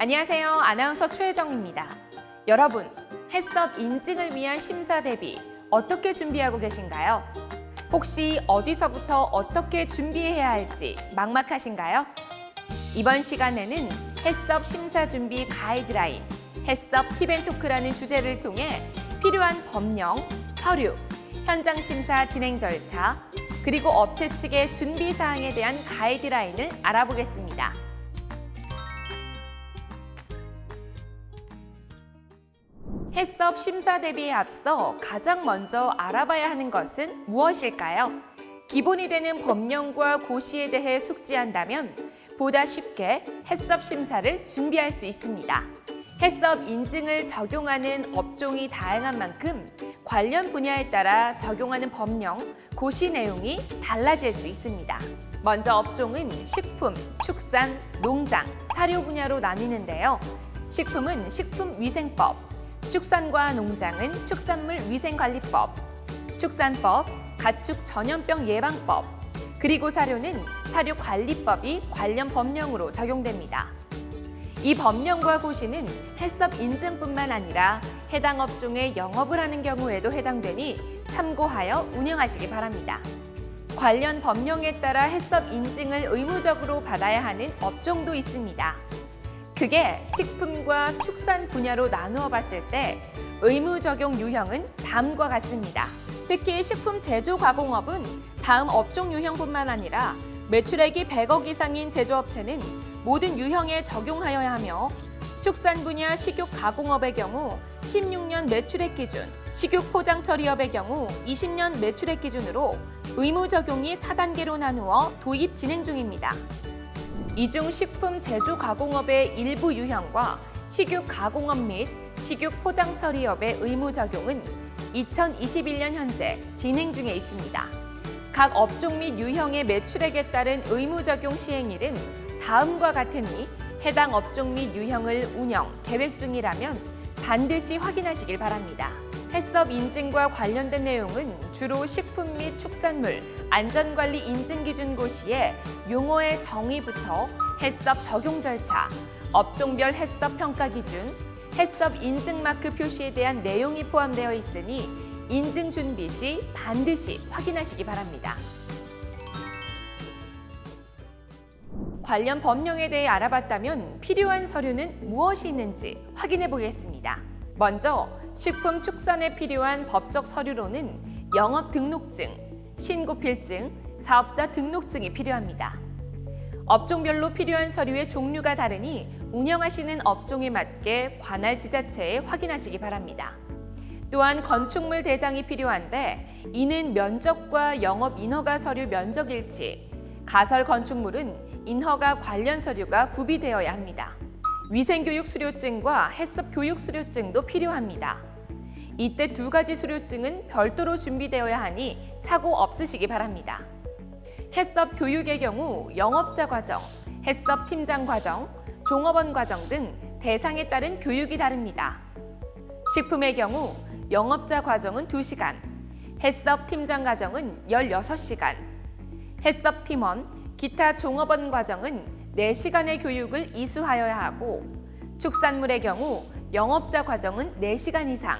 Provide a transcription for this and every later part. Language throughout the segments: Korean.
안녕하세요. 아나운서 최혜정입니다. 여러분, 해썹 인증을 위한 심사 대비 어떻게 준비하고 계신가요? 혹시 어디서부터 어떻게 준비해야 할지 막막하신가요? 이번 시간에는 해썹 심사 준비 가이드라인, 해썹 팁앤토크라는 주제를 통해 필요한 법령, 서류, 현장 심사 진행 절차, 그리고 업체 측의 준비 사항에 대한 가이드라인을 알아보겠습니다. 해썹 심사 대비에 앞서 가장 먼저 알아봐야 하는 것은 무엇일까요? 기본이 되는 법령과 고시에 대해 숙지한다면 보다 쉽게 해썹 심사를 준비할 수 있습니다. 해썹 인증을 적용하는 업종이 다양한 만큼 관련 분야에 따라 적용하는 법령, 고시 내용이 달라질 수 있습니다. 먼저 업종은 식품, 축산, 농장, 사료 분야로 나뉘는데요. 식품은 식품위생법, 축산과 농장은 축산물 위생관리법, 축산법, 가축 전염병 예방법, 그리고 사료는 사료관리법이 관련 법령으로 적용됩니다. 이 법령과 고시는 해썹 인증뿐만 아니라 해당 업종에 영업을 하는 경우에도 해당되니 참고하여 운영하시기 바랍니다. 관련 법령에 따라 해썹 인증을 의무적으로 받아야 하는 업종도 있습니다. 그게 식품과 축산 분야로 나누어 봤을 때 의무 적용 유형은 다음과 같습니다. 특히 식품 제조 가공업은 다음 업종 유형뿐만 아니라 매출액이 100억 이상인 제조업체는 모든 유형에 적용하여야 하며 축산 분야 식육 가공업의 경우 16년 매출액 기준, 식육 포장 처리업의 경우 20년 매출액 기준으로 의무 적용이 4단계로 나누어 도입 진행 중입니다. 이중 식품 제조 가공업의 일부 유형과 식육 가공업 및 식육 포장 처리업의 의무 적용은 2021년 현재 진행 중에 있습니다. 각 업종 및 유형의 매출액에 따른 의무 적용 시행일은 다음과 같으니 해당 업종 및 유형을 운영, 계획 중이라면 반드시 확인하시길 바랍니다. 해썹 인증과 관련된 내용은 주로 식품 및 축산물 안전관리 인증 기준 고시에 용어의 정의부터 해썹 적용 절차, 업종별 해썹 평가 기준, 해썹 인증 마크 표시에 대한 내용이 포함되어 있으니 인증 준비 시 반드시 확인하시기 바랍니다. 관련 법령에 대해 알아봤다면 필요한 서류는 무엇이 있는지 확인해 보겠습니다. 먼저 식품 축산에 필요한 법적 서류로는 영업 등록증, 신고필증, 사업자 등록증이 필요합니다. 업종별로 필요한 서류의 종류가 다르니 운영하시는 업종에 맞게 관할 지자체에 확인하시기 바랍니다. 또한 건축물 대장이 필요한데 이는 면적과 영업 인허가 서류 면적 일치, 가설 건축물은 인허가 관련 서류가 구비되어야 합니다. 위생교육 수료증과 해썹 교육 수료증도 필요합니다. 이때 두 가지 수료증은 별도로 준비되어야 하니 착오 없으시기 바랍니다. 해썹 교육의 경우 영업자 과정, 해썹 팀장 과정, 종업원 과정 등 대상에 따른 교육이 다릅니다. 식품의 경우 영업자 과정은 2시간, 해썹 팀장 과정은 16시간, 해썹 팀원, 기타 종업원 과정은 4시간의 교육을 이수하여야 하고 축산물의 경우 영업자 과정은 4시간 이상,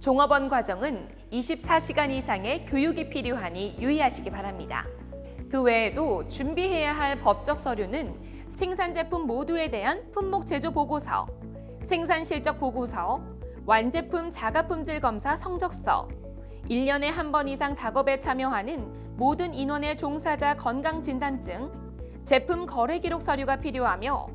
종업원 과정은 24시간 이상의 교육이 필요하니 유의하시기 바랍니다. 그 외에도 준비해야 할 법적 서류는 생산 제품 모두에 대한 품목 제조 보고서, 생산 실적 보고서, 완제품 자가 품질 검사 성적서, 1년에 한 번 이상 작업에 참여하는 모든 인원의 종사자 건강 진단증, 제품 거래 기록 서류가 필요하며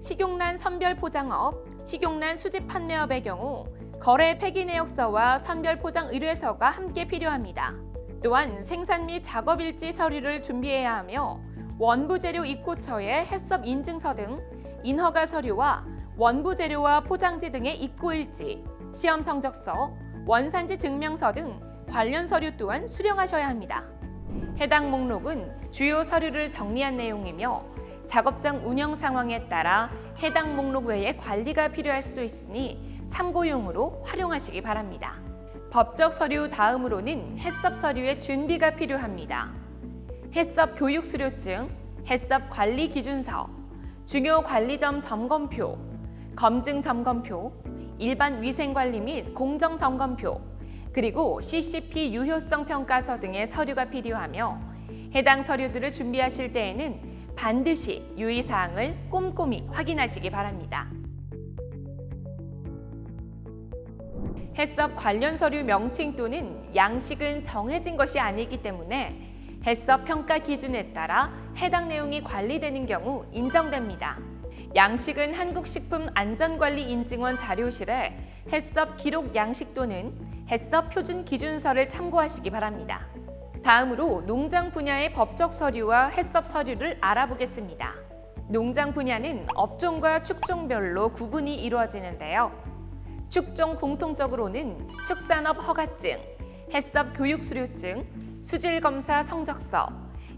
식용란 선별 포장업, 식용란 수집 판매업의 경우 거래 폐기 내역서와 선별 포장 의뢰서가 함께 필요합니다. 또한 생산 및 작업 일지 서류를 준비해야 하며 원부 재료 입고처의 해썹 인증서 등 인허가 서류와 원부 재료와 포장지 등의 입고 일지, 시험 성적서, 원산지 증명서 등 관련 서류 또한 수령하셔야 합니다. 해당 목록은 주요 서류를 정리한 내용이며 작업장 운영 상황에 따라 해당 목록 외에 관리가 필요할 수도 있으니 참고용으로 활용하시기 바랍니다. 법적 서류 다음으로는 해썹 서류의 준비가 필요합니다. 해썹 교육 수료증, 해썹 관리 기준서, 중요 관리점 점검표, 검증 점검표, 일반 위생 관리 및 공정 점검표, 그리고 CCP 유효성 평가서 등의 서류가 필요하며 해당 서류들을 준비하실 때에는 반드시 유의 사항을 꼼꼼히 확인하시기 바랍니다. 해썹 관련 서류 명칭 또는 양식은 정해진 것이 아니기 때문에 해썹 평가 기준에 따라 해당 내용이 관리되는 경우 인정됩니다. 양식은 한국식품안전관리인증원 자료실에 해썹 기록 양식 또는 해썹 표준 기준서를 참고하시기 바랍니다. 다음으로 농장 분야의 법적 서류와 해썹 서류를 알아보겠습니다. 농장 분야는 업종과 축종별로 구분이 이루어지는데요. 축종 공통적으로는 축산업 허가증, 해썹 교육 수료증, 수질 검사 성적서,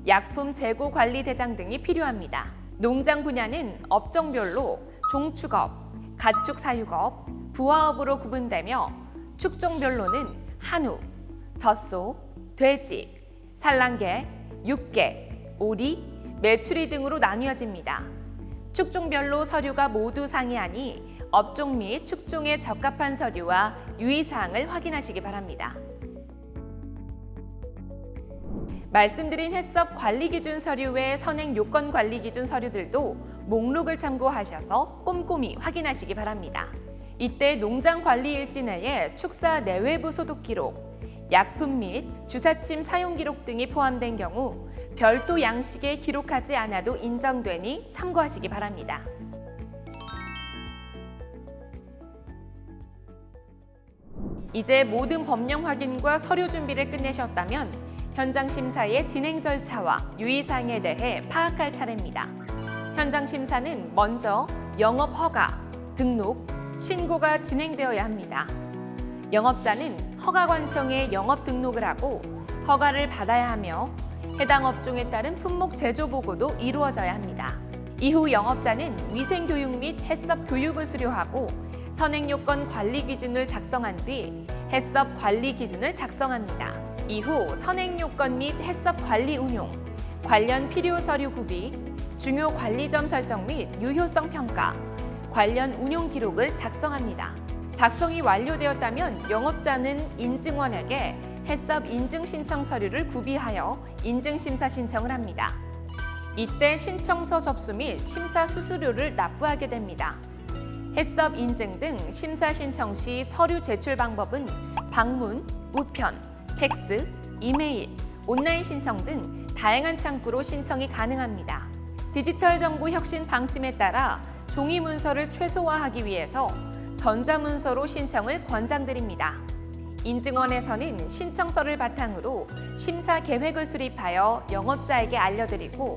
약품 재고 관리 대장 등이 필요합니다. 농장 분야는 업종별로 종축업, 가축 사육업, 부화업으로 구분되며 축종별로는 한우, 젖소, 돼지, 산란개, 육개, 오리, 메추리 등으로 나뉘어집니다. 축종별로 서류가 모두 상이하니 업종 및 축종에 적합한 서류와 유의사항을 확인하시기 바랍니다. 말씀드린 해썹 관리 기준 서류 외 선행 요건 관리 기준 서류들도 목록을 참고하셔서 꼼꼼히 확인하시기 바랍니다. 이때 농장 관리 일지 내에 축사 내외부 소독 기록, 약품 및 주사침 사용 기록 등이 포함된 경우 별도 양식에 기록하지 않아도 인정되니 참고하시기 바랍니다. 이제 모든 법령 확인과 서류 준비를 끝내셨다면 현장 심사의 진행 절차와 유의사항에 대해 파악할 차례입니다. 현장 심사는 먼저 영업 허가, 등록, 신고가 진행되어야 합니다. 영업자는 허가관청에 영업 등록을 하고 허가를 받아야 하며 해당 업종에 따른 품목 제조 보고도 이루어져야 합니다. 이후 영업자는 위생 교육 및 해썹 교육을 수료하고 선행 요건 관리 기준을 작성한 뒤 해썹 관리 기준을 작성합니다. 이후 선행 요건 및 해썹 관리 운용, 관련 필요 서류 구비, 중요 관리점 설정 및 유효성 평가, 관련 운용 기록을 작성합니다. 작성이 완료되었다면 영업자는 인증원에게 해썹 인증 신청 서류를 구비하여 인증 심사 신청을 합니다. 이때 신청서 접수 및 심사 수수료를 납부하게 됩니다. 해썹 인증 등 심사 신청 시 서류 제출 방법은 방문, 우편, 팩스, 이메일, 온라인 신청 등 다양한 창구로 신청이 가능합니다. 디지털 정보 혁신 방침에 따라 종이 문서를 최소화하기 위해서 전자문서로 신청을 권장드립니다. 인증원에서는 신청서를 바탕으로 심사 계획을 수립하여 영업자에게 알려드리고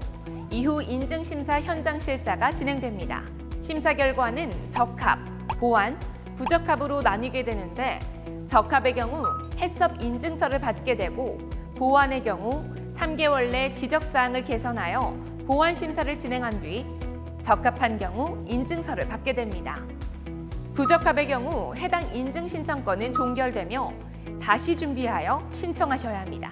이후 인증심사 현장 실사가 진행됩니다. 심사 결과는 적합, 보완, 부적합으로 나뉘게 되는데 적합의 경우 해썹 인증서를 받게 되고 보완의 경우 3개월 내 지적사항을 개선하여 보완 심사를 진행한 뒤 적합한 경우 인증서를 받게 됩니다. 부적합의 경우 해당 인증 신청권은 종결되며 다시 준비하여 신청하셔야 합니다.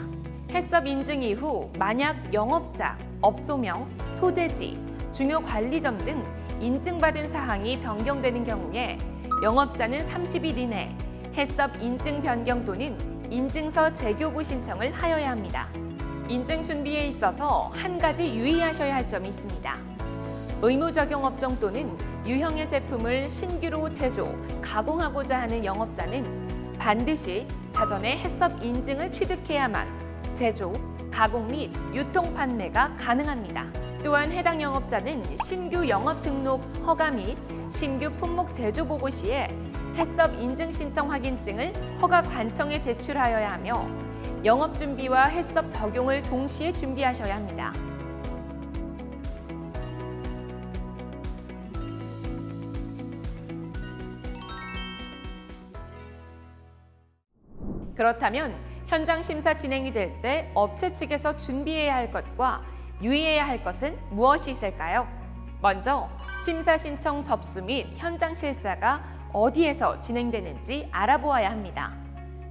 해썹 인증 이후 만약 영업자, 업소명, 소재지, 중요 관리점 등 인증받은 사항이 변경되는 경우에 영업자는 30일 이내 해썹 인증 변경 또는 인증서 재교부 신청을 하여야 합니다. 인증 준비에 있어서 한 가지 유의하셔야 할 점이 있습니다. 의무 적용 업종 또는 유형의 제품을 신규로 제조, 가공하고자 하는 영업자는 반드시 사전에 해썹 인증을 취득해야만 제조, 가공 및 유통 판매가 가능합니다. 또한 해당 영업자는 신규 영업 등록 허가 및 신규 품목 제조 보고 시에 해썹 인증 신청 확인증을 허가 관청에 제출하여야 하며 영업 준비와 해썹 적용을 동시에 준비하셔야 합니다. 그렇다면 현장 심사 진행이 될 때 업체 측에서 준비해야 할 것과 유의해야 할 것은 무엇이 있을까요? 먼저 심사 신청 접수 및 현장 실사가 어디에서 진행되는지 알아보아야 합니다.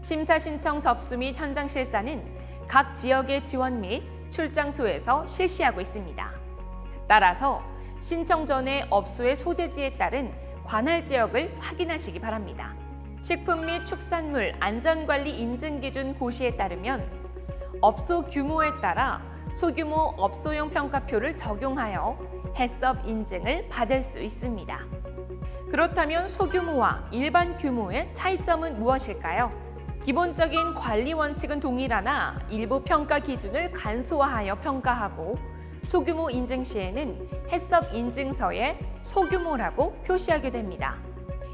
심사 신청 접수 및 현장 실사는 각 지역의 지원 및 출장소에서 실시하고 있습니다. 따라서 신청 전에 업소의 소재지에 따른 관할 지역을 확인하시기 바랍니다. 식품 및 축산물 안전관리 인증 기준 고시에 따르면 업소 규모에 따라 소규모 업소용 평가표를 적용하여 해썹 인증을 받을 수 있습니다. 그렇다면 소규모와 일반 규모의 차이점은 무엇일까요? 기본적인 관리 원칙은 동일하나 일부 평가 기준을 간소화하여 평가하고 소규모 인증 시에는 해썹 인증서에 소규모라고 표시하게 됩니다.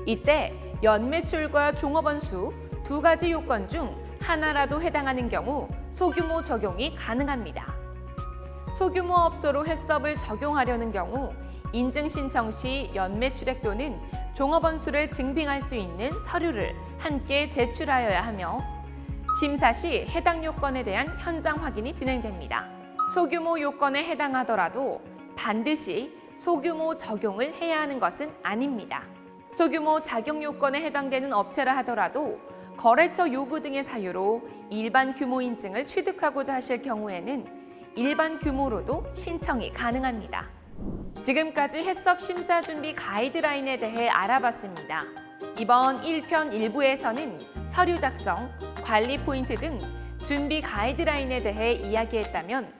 이때 연매출과 종업원 수 두 가지 요건 중 하나라도 해당하는 경우 소규모 적용이 가능합니다. 소규모 업소로 해썹을 적용하려는 경우 인증 신청 시 연매출액 또는 종업원 수를 증빙할 수 있는 서류를 함께 제출하여야 하며 심사 시 해당 요건에 대한 현장 확인이 진행됩니다. 소규모 요건에 해당하더라도 반드시 소규모 적용을 해야 하는 것은 아닙니다. 소규모 자격 요건에 해당되는 업체라 하더라도 거래처 요구 등의 사유로 일반 규모 인증을 취득하고자 하실 경우에는 일반 규모로도 신청이 가능합니다. 지금까지 해썹 심사 준비 가이드라인에 대해 알아봤습니다. 이번 1편 1부에서는 서류 작성, 관리 포인트 등 준비 가이드라인에 대해 이야기했다면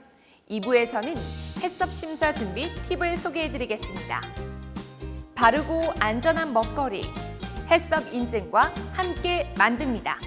2부에서는 해썹 심사 준비 팁을 소개해 드리겠습니다. 바르고 안전한 먹거리, 해썹 인증과 함께 만듭니다.